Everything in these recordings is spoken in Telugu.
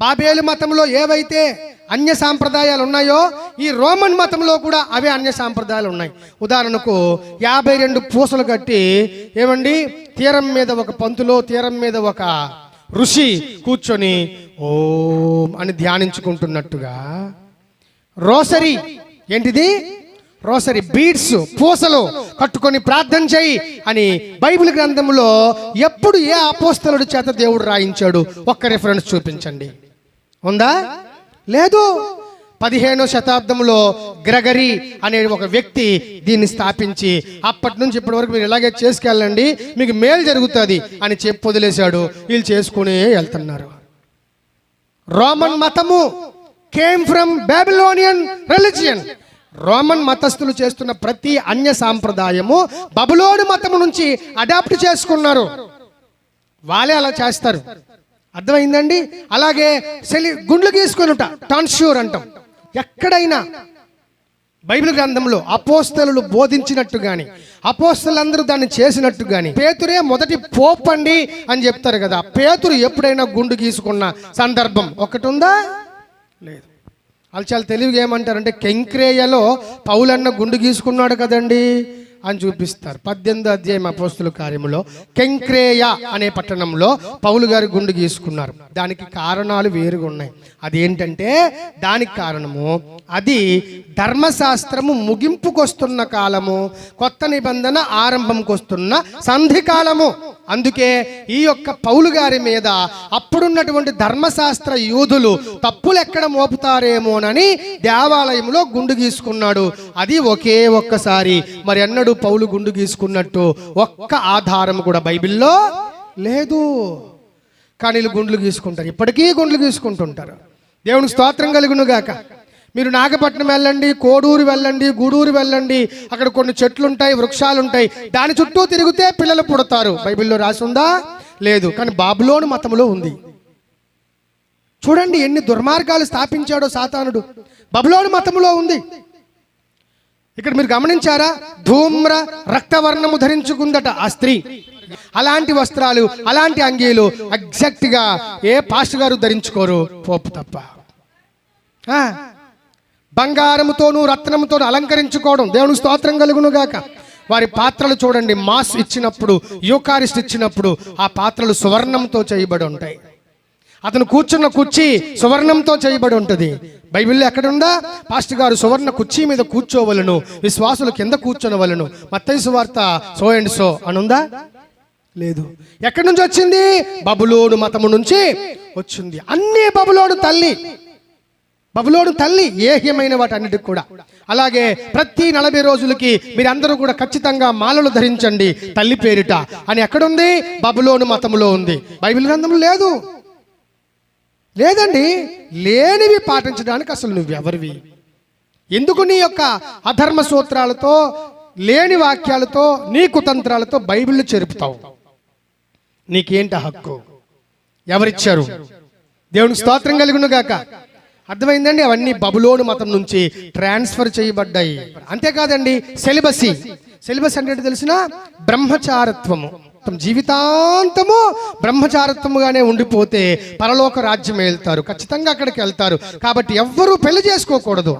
బాబేలు మతంలో ఏవైతే అన్య సాంప్రదాయాలు ఉన్నాయో ఈ రోమన్ మతంలో కూడా అవే అన్య సాంప్రదాయాలు ఉన్నాయి. ఉదాహరణకు యాభై రెండు పూసలు కట్టి ఏమండి తీరం మీద ఒక పంతులో తీరం మీద ఒక ఋషి కూర్చొని ఓం అని ధ్యానించుకుంటున్నట్టుగా. రోసరీ ఏంటిది? రోసరీ బీడ్స్ పూసలు కట్టుకొని ప్రార్థన చేయి అని బైబిల్ గ్రంథంలో ఎప్పుడు ఏ అపోస్తలుడి చేత దేవుడు రాయించాడు? ఒక్క రిఫరెన్స్ చూపించండి. ఉందా? లేదు. పదిహేనో శతాబ్దంలో గ్రగరీ అనే ఒక వ్యక్తి దీన్ని స్థాపించి అప్పటి నుంచి ఇప్పటి వరకు మీరు ఇలాగే చేసుకెళ్ళండి మీకు మేలు జరుగుతుంది అని చెప్పి వదిలేశాడు. వీళ్ళు చేసుకునే వెళ్తున్నారు. రోమన్ మతము came from Babylonian religion Roman మతస్థులు చేస్తున్న ప్రతి అన్య సాంప్రదాయము బబులోని మతము నుంచి అడాప్ట్ చేసుకున్నారు. వాళ్ళే అలా చేస్తారు. అర్థమైందండి? అలాగే సెలి గుండ్లు గీసుకొనుట టాన్ష్యూర్ అంటాం. ఎక్కడైనా బైబిల్ గ్రంథంలో అపోస్తలు బోధించినట్టు గాని అపోస్తలందరూ దాన్ని చేసినట్టు కానీ పేతురే మొదటి పోపండి అని చెప్తారు కదా పేతురు ఎప్పుడైనా గుండు గీసుకున్న సందర్భం ఒకటి ఉందా లేదు. వాళ్ళు చాలా తెలివిగా ఏమంటారంటే కెంక్రేయలో పౌలన్న గుండు గీసుకున్నాడు కదండి. అని చూపిస్తారు. పద్దెనిమిది అధ్యాయం అపోస్తుల కార్యములో కెంక్రేయ అనే పట్టణంలో పౌలు గారు గుండు గీసుకున్నారు. దానికి కారణాలు వేరుగా ఉన్నాయి. అదేంటంటే దానికి కారణము అది ధర్మశాస్త్రము ముగింపుకొస్తున్న కాలము కొత్త నిబంధన ఆరంభంకి వస్తున్న సంధి కాలము. అందుకే ఈ యొక్క పౌలు గారి మీద అప్పుడున్నటువంటి ధర్మశాస్త్ర యూదులు తప్పులు ఎక్కడ మోపుతారేమోనని దేవాలయంలో గుండు గీసుకున్నాడు. అది ఒకే ఒక్కసారి. మరి అన్నడు పౌలు గుండు గీసుకున్నట్టు ఒక్క ఆధారం కూడా బైబిల్లో లేదు. కానీ వీళ్ళు గుండ్లు గీసుకుంటారు. ఇప్పటికీ గుండ్లు గీసుకుంటుంటారు. దేవుని స్తోత్రం కలుగును గాక మీరు నాగపట్నం వెళ్ళండి కోడూరు వెళ్ళండి గూడూరు వెళ్ళండి. అక్కడ కొన్ని చెట్లు ఉంటాయి వృక్షాలు ఉంటాయి దాని చుట్టూ తిరిగితే పిల్లలు పుడతారు. బైబిల్లో రాసి ఉందా లేదు. కానీ బాబులోని మతంలో ఉంది. చూడండి ఎన్ని దుర్మార్గాలు స్థాపించాడో సాతానుడు. బబులోని మతంలో ఉంది. ఇక్కడ మీరు గమనించారా? ధూమ్ర రక్తవర్ణము ధరించుకుందట ఆ స్త్రీ. అలాంటి వస్త్రాలు అలాంటి అంగీలు ఎగ్జాక్ట్గా ఏ పాస్ట్ గారు ధరించుకోరు? పోపు తప్ప. బంగారముతోనూ రత్నముతోనూ అలంకరించుకోవడం దేవుని స్తోత్రం కలుగును గాక వారి పాత్రలు చూడండి మాస్ ఇచ్చినప్పుడు యూకారిస్ట్ ఇచ్చినప్పుడు ఆ పాత్రలు సువర్ణంతో చేయబడి ఉంటాయి. అతను కూర్చున్న కుర్చీ సువర్ణంతో చేయబడి ఉంటుంది. బైబిల్లో ఎక్కడుందా? పాస్టర్ గారు సువర్ణ కుర్చీ మీద కూర్చోవలను విశ్వాసులు కింద కూర్చోనవలను. మత్తైసు సువార్త సో అండ్ సో అనుందా? లేదు. ఎక్కడి నుంచి వచ్చింది? బబులోను మతము నుంచి వచ్చింది. అన్ని బబులోను తల్లి. బబులోను తల్లి ఏహ్యమైన వాటన్నిటికి కూడా. అలాగే ప్రతి నలభై రోజులకి మీరందరూ కూడా ఖచ్చితంగా మాలలు ధరించండి తల్లి పేరిట. అని ఎక్కడుంది? బబులోను మతములో ఉంది. బైబిల్ గ్రంథంలో లేదు. లేదండి లేనివి పాటించడానికి అసలు నువ్వెవరివి? ఎందుకు నీ యొక్క అధర్మ సూత్రాలతో లేని వాక్యాలతో నీ కుతంత్రాలతో బైబిల్ని చెరుపుతావు? నీకేంటి హక్కు? ఎవరిచ్చారు? దేవునికి స్తోత్రం కలుగును గాక. అర్థమైందండి అవన్నీ బబులోను మతం నుంచి ట్రాన్స్ఫర్ చేయబడ్డాయి. అంతేకాదండి సెలిబసి. సిలబస్ అంటే తెలిసిన బ్రహ్మచారత్వము. జీవితాంతము బ్రహ్మచారత్వముగానే ఉండిపోతే పరలోక రాజ్యం వెళ్తారు ఖచ్చితంగా అక్కడికి వెళ్తారు. కాబట్టి ఎవ్వరూ పెళ్ళి చేసుకోకూడదు.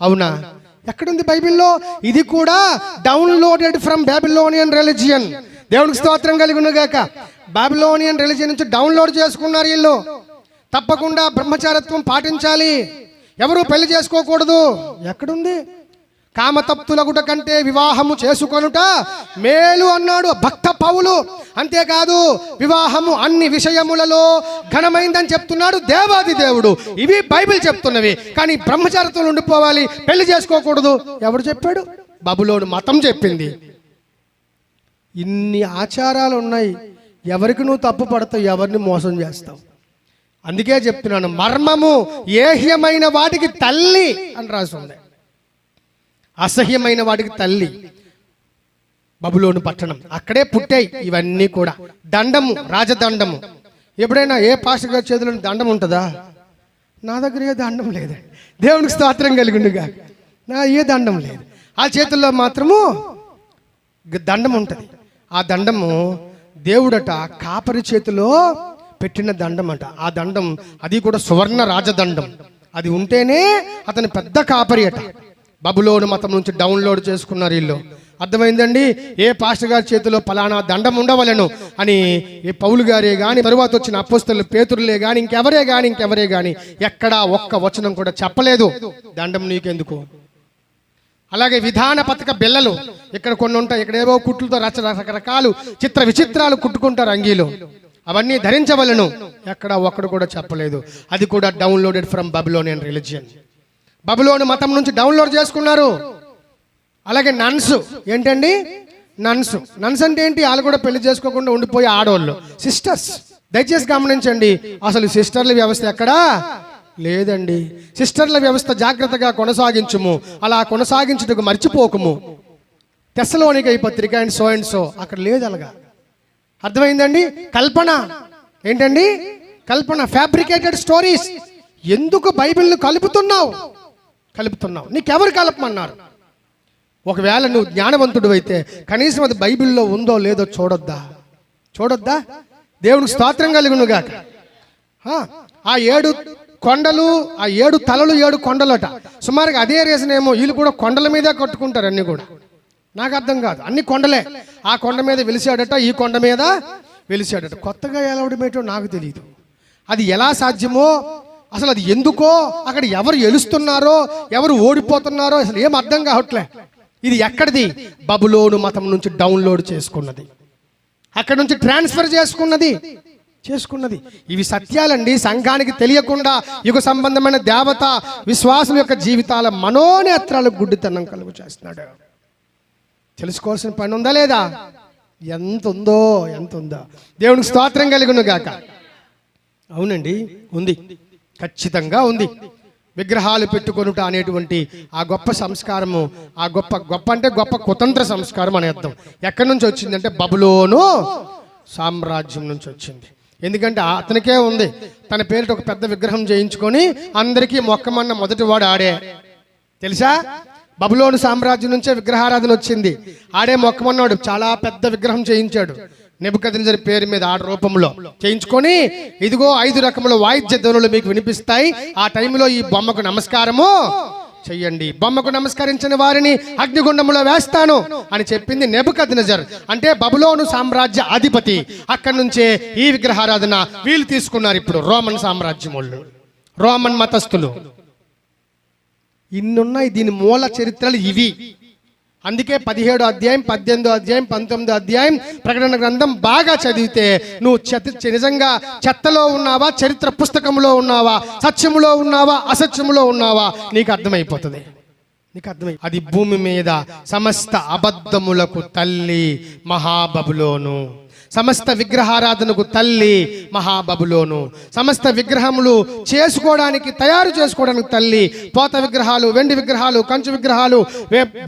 అవునా? ఎక్కడుంది బైబిల్లో? ఇది కూడా డౌన్లోడెడ్ ఫ్రమ్ బాబిలోనియన్ రిలిజియన్. దేవునికి స్తోత్రం కలిగి ఉన్నగాక బాబిలోనియన్ రిలిజియన్ నుంచి డౌన్లోడ్ చేసుకున్నారు వీళ్ళు. తప్పకుండా బ్రహ్మచారత్వం పాటించాలి. ఎవరు పెళ్ళి చేసుకోకూడదు. ఎక్కడుంది? కామతప్తులగుట కంటే వివాహము చేసుకొనుట మేలు అన్నాడు భక్త పౌలు. అంతేకాదు వివాహము అన్ని విషయములలో ఘనమైందని చెప్తున్నాడు దేవాది దేవుడు. ఇవి బైబిల్ చెప్తున్నవి. కానీ బ్రహ్మచారత్వం ఉండిపోవాలి పెళ్ళి చేసుకోకూడదు. ఎవడు చెప్పాడు? బబులోని మతం చెప్పింది. ఇన్ని ఆచారాలు ఉన్నాయి ఎవరికి నువ్వు తప్పు పడతావు? ఎవరిని మోసం చేస్తావు? అందుకే చెప్తున్నాను మర్మము ఏహ్యమైన వాటికి తల్లి అని రాసి ఉంది. అసహ్యమైన వాడికి తల్లి. బబులోను పట్టణం. అక్కడే పుట్టాయి ఇవన్నీ కూడా. దండము రాజదండము. ఎప్పుడైనా ఏ పాస్టర్ గారి చేతిలో దండం ఉంటుందా? నా దగ్గర ఏ దండం లేదు. దేవునికి స్తోత్రం కలిగిండుగా. నా ఏ దండం లేదు. ఆ చేతుల్లో మాత్రము దండం ఉంటుంది. ఆ దండము దేవుడట కాపరి చేతిలో పెట్టిన దండం అంట ఆ దండం అది కూడా సువర్ణ రాజదండం. అది ఉంటేనే అతని పెద్ద కాపరి అట. బబులోను మతం నుంచి డౌన్లోడ్ చేసుకున్నారు వీళ్ళు. అర్థమైందండి? ఏ పాస్టర్ గారి చేతిలో పలానా దండం ఉండవలను అని ఏ పౌలు గారే కానీ తరువాత వచ్చిన అపోస్తలు పేతురులే కానీ ఇంకెవరే కానీ ఇంకెవరే కానీ ఎక్కడా ఒక్క వచనం కూడా చెప్పలేదు. దండం నీకెందుకు? అలాగే విధాన పథక బిల్లలు ఇక్కడ కొన్ని ఉంటాయి. ఇక్కడ ఏవో కుట్లతో రచ రకరకాలు చిత్ర విచిత్రాలు కుట్టుకుంటారు అంగీలు. అవన్నీ ధరించవలను. ఎక్కడ ఒక్కడు కూడా చెప్పలేదు. అది కూడా డౌన్లోడెడ్ ఫ్రమ్ బబులోనియన్ రిలీజియన్. బబులోని మతం నుంచి డౌన్లోడ్ చేసుకున్నారు. అలాగే నన్స్ ఏంటండి? నన్స్. నన్స్ అంటే ఏంటి? వాళ్ళు కూడా పెళ్ళి చేసుకోకుండా ఉండిపోయే ఆడవాళ్ళు సిస్టర్స్ దయచేసి గమనించండి. అసలు సిస్టర్ల వ్యవస్థ ఎక్కడా? లేదండి. సిస్టర్ల వ్యవస్థ జాగ్రత్తగా కొనసాగించుము. అలా కొనసాగించుటకు మర్చిపోకము. తెస్సలోనిక ఈ పత్రిక అండ్ సో అండ్ సో అక్కడ లేదు అలాగా. అర్థమైందండి? కల్పన. ఏంటండి? కల్పన. ఫ్యాబ్రికేటెడ్ స్టోరీస్ ఎందుకు బైబిల్ను కలుపుతున్నావు? కలుపుతున్నావు. నీకెవరు కలపమన్నారు? ఒకవేళ నువ్వు జ్ఞానవంతుడు అయితే కనీసం అది బైబిల్లో ఉందో లేదో చూడొద్దా? చూడొద్దా? దేవునికి స్తోత్రం కలుగునుగాక. ఆ, ఆ ఏడు కొండలు ఆ ఏడు తలలు ఏడు కొండలట. సుమారుగా అదే రీజన్ ఏమో వీళ్ళు కూడా కొండల మీదే కట్టుకుంటారు అన్ని కూడా. నాకు అర్థం కాదు. అన్ని కొండలే. ఆ కొండ మీద వెలిసాడట ఈ కొండ మీద వెలిసాడట. కొత్తగా ఎలవడమేటో నాకు తెలియదు అది ఎలా సాధ్యమో అసలు అది ఎందుకో అక్కడ ఎవరు ఎలుస్తున్నారో ఎవరు ఓడిపోతున్నారో అసలు ఏం అర్థం కావట్లే. ఇది ఎక్కడిది? బబులోను మతం నుంచి డౌన్లోడ్ చేసుకున్నది. అక్కడ నుంచి ట్రాన్స్ఫర్ చేసుకున్నది. చేసుకున్నది. ఇవి సత్యాలండి. సంఘానికి తెలియకుండా యుగ సంబంధమైన దేవత విశ్వాసం యొక్క జీవితాల మనోనేత్రాలకు గుడ్డితనం కలుగు చేస్తున్నాడు. తెలుసుకోవాల్సిన పని ఉందా లేదా? ఎంత ఉందో ఎంత ఉందో? దేవునికి స్తోత్రం కలుగును గాక. అవునండి ఉంది. ఖచ్చితంగా ఉంది. విగ్రహాలు పెట్టుకొనుట అనేటువంటి ఆ గొప్ప సంస్కారము ఆ గొప్ప గొప్ప అంటే గొప్ప కుతంత్ర సంస్కారం అనే అర్థం ఎక్కడి నుంచి వచ్చిందంటే బబులోను సామ్రాజ్యం నుంచి వచ్చింది. ఎందుకంటే అతనికే ఉంది. తన పేరిట ఒక పెద్ద విగ్రహం చేయించుకొని అందరికీ మొక్కమన్న మొదటి వాడు ఆడే. తెలుసా? బబులోను సామ్రాజ్యం నుంచే విగ్రహారాధన వచ్చింది. ఆడే మొక్కమన్నాడు చాలా పెద్ద విగ్రహం చేయించాడు. నెబుకద్నెజర్ పేరు మీద ఆడ రూపంలో చేయించుకొని ఇదిగో ఐదు రకముల వాయిద్య ధ్వనులు మీకు వినిపిస్తాయి. ఆ టైంలో ఈ బొమ్మకు నమస్కారము. చెయ్యండి. బొమ్మకు నమస్కరించిన వారిని అగ్నిగుండంలో వేస్తాను అని చెప్పింది నెబుకద్నెజర్. అంటే బబులోను సామ్రాజ్య అధిపతి. అక్కడి నుంచే ఈ విగ్రహారాధన వీళ్ళు తీసుకున్నారు ఇప్పుడు రోమన్ సామ్రాజ్యం వాళ్ళు రోమన్ మతస్థులు. ఇన్నున్నాయి దీని మూల చరిత్రలు ఇవి. అందుకే పదిహేడో అధ్యాయం పద్దెనిమిదో అధ్యాయం పంతొమ్మిదో అధ్యాయం ప్రకటన గ్రంథం బాగా చదివితే నువ్వు చెత్త నిజంగా చెత్తలో ఉన్నావా చరిత్ర పుస్తకంలో ఉన్నావా సత్యములో ఉన్నావా అసత్యములో ఉన్నావా? నీకు అర్థమైపోతుంది. నీకు అర్థమై అది భూమి మీద సమస్త అబద్ధములకు తల్లి మహాబబులోను. సమస్త విగ్రహారాధనకు తల్లి మహాబబులోను. సమస్త విగ్రహములు చేసుకోవడానికి తయారు చేసుకోవడానికి తల్లి పోత విగ్రహాలు వెండి విగ్రహాలు కంచు విగ్రహాలు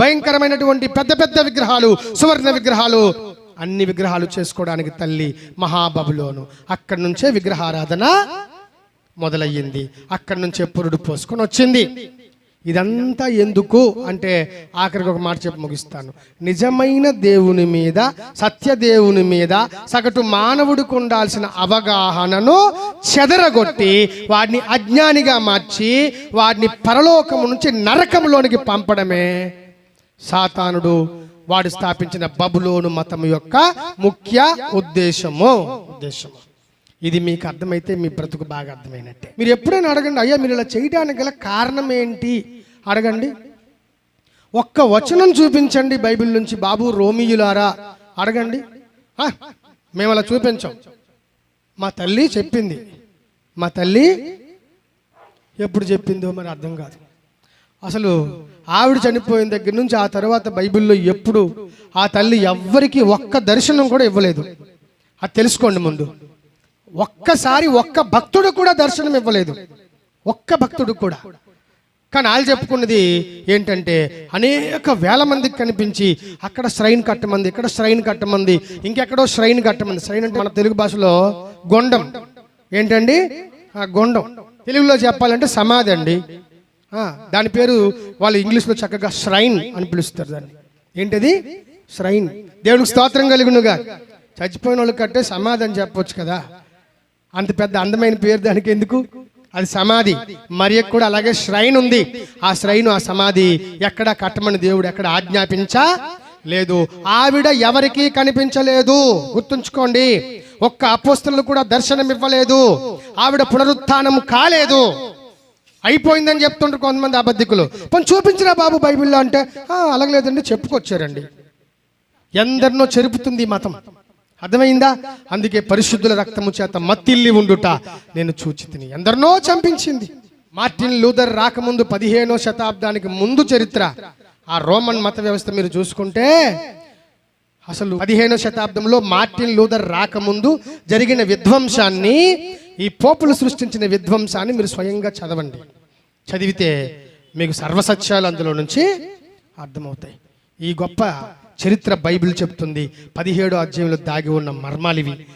భయంకరమైనటువంటి పెద్ద పెద్ద విగ్రహాలు సువర్ణ విగ్రహాలు అన్ని విగ్రహాలు చేసుకోవడానికి తల్లి మహాబబులోను. అక్కడి నుంచే విగ్రహారాధన మొదలయ్యింది. అక్కడి నుంచే పురుడు పోసుకొని వచ్చింది. ఇదంతా ఎందుకు అంటే ఆఖరికి ఒక మాట చెప్పి ముగిస్తాను. నిజమైన దేవుని మీద సత్యదేవుని మీద సగటు మానవుడికి ఉండాల్సిన అవగాహనను చెదరగొట్టి వాడిని అజ్ఞానిగా మార్చి వాడిని పరలోకము నుంచి నరకంలోనికి పంపడమే. సాతానుడు వాడు స్థాపించిన బబులోను మతం యొక్క ముఖ్య ఉద్దేశము. ఉద్దేశము. ఇది మీకు అర్థమైతే మీ బ్రతుకు బాగా అర్థమైనట్టే. మీరు ఎప్పుడైనా అడగండి అయ్యా మీరు ఇలా చేయడానికి గల కారణం ఏంటి? అడగండి. ఒక్క వచనం చూపించండి బైబిల్ నుంచి బాబు రోమియులారా. అడగండి. మేము అలా చూపించాం. మా తల్లి చెప్పింది. మా తల్లి ఎప్పుడు చెప్పిందో మరి అర్థం కాదు. అసలు ఆవిడ చనిపోయిన దగ్గర నుంచి ఆ తర్వాత బైబిల్లో ఎప్పుడు ఆ తల్లి ఎవ్వరికి ఒక్క దర్శనం కూడా ఇవ్వలేదు. అది తెలుసుకోండి ముందు. ఒక్కసారి ఒక్క భక్తుడు కూడా దర్శనం ఇవ్వలేదు. ఒక్క భక్తుడు కూడా. కానీ వాళ్ళు చెప్పుకున్నది ఏంటంటే అనేక వేల మందికి కనిపించి అక్కడ శ్రైన్ కట్టమంది ఇక్కడ శ్రైన్ కట్టమంది ఇంకెక్కడో శ్రైన్ కట్టమంది. శ్రైన్ అంటే మన తెలుగు భాషలో గొండం. ఏంటండి? గొండం. తెలుగులో చెప్పాలంటే సమాధి అండి. దాని పేరు వాళ్ళు ఇంగ్లీష్లో చక్కగా శ్రైన్ అని పిలుస్తారు దాన్ని. ఏంటది? శ్రైన్. దేవునికి స్తోత్రం కలిగినగా. చచ్చిపోయిన వాళ్ళు కట్టే సమాధి అని చెప్పొచ్చు కదా. అంత పెద్ద అందమైన పేరు దానికి ఎందుకు? అది సమాధి. మరి కూడా అలాగే శ్రైన్ ఉంది. ఆ శ్రైన్ ఆ సమాధి ఎక్కడ కట్టమని దేవుడు ఎక్కడ ఆజ్ఞాపించా లేదు. ఆవిడ ఎవరికీ కనిపించలేదు. గుర్తుంచుకోండి ఒక్క అపోస్తలు కూడా దర్శనం ఇవ్వలేదు. ఆవిడ పునరుత్థానం కాలేదు. అయిపోయిందని చెప్తుంటారు కొంతమంది అబద్ధికులు. పని చూపించినా బాబు బైబిల్లో అంటే? "ఆ, అలాగలేదండి చెప్పుకొచ్చారండి. ఎందరినో చెరుపుతుంది మతం. అర్థమైందా? అందుకే పరిశుద్ధుల రక్తము చేత మత్తిల్లి ఉండుట నేను చూచి తిని ఎందరినో చంపించింది. మార్టిన్ లూథర్ రాకముందు పదిహేనో శతాబ్దానికి ముందు చరిత్ర. ఆ రోమన్ మత వ్యవస్థ మీరు చూసుకుంటే అసలు పదిహేనో శతాబ్దంలో మార్టిన్ లూథర్ రాకముందు జరిగిన విధ్వంసాన్ని ఈ పోపులు సృష్టించిన విధ్వంసాన్ని మీరు స్వయంగా చదవండి. చదివితే మీకు సర్వసత్యాలు అందులో నుంచి అర్థమవుతాయి. ఈ గొప్ప చరిత్ర బైబిల్ చెప్తుంది. పదిహేడో అధ్యాయంలో దాగి ఉన్న మర్మాలివి.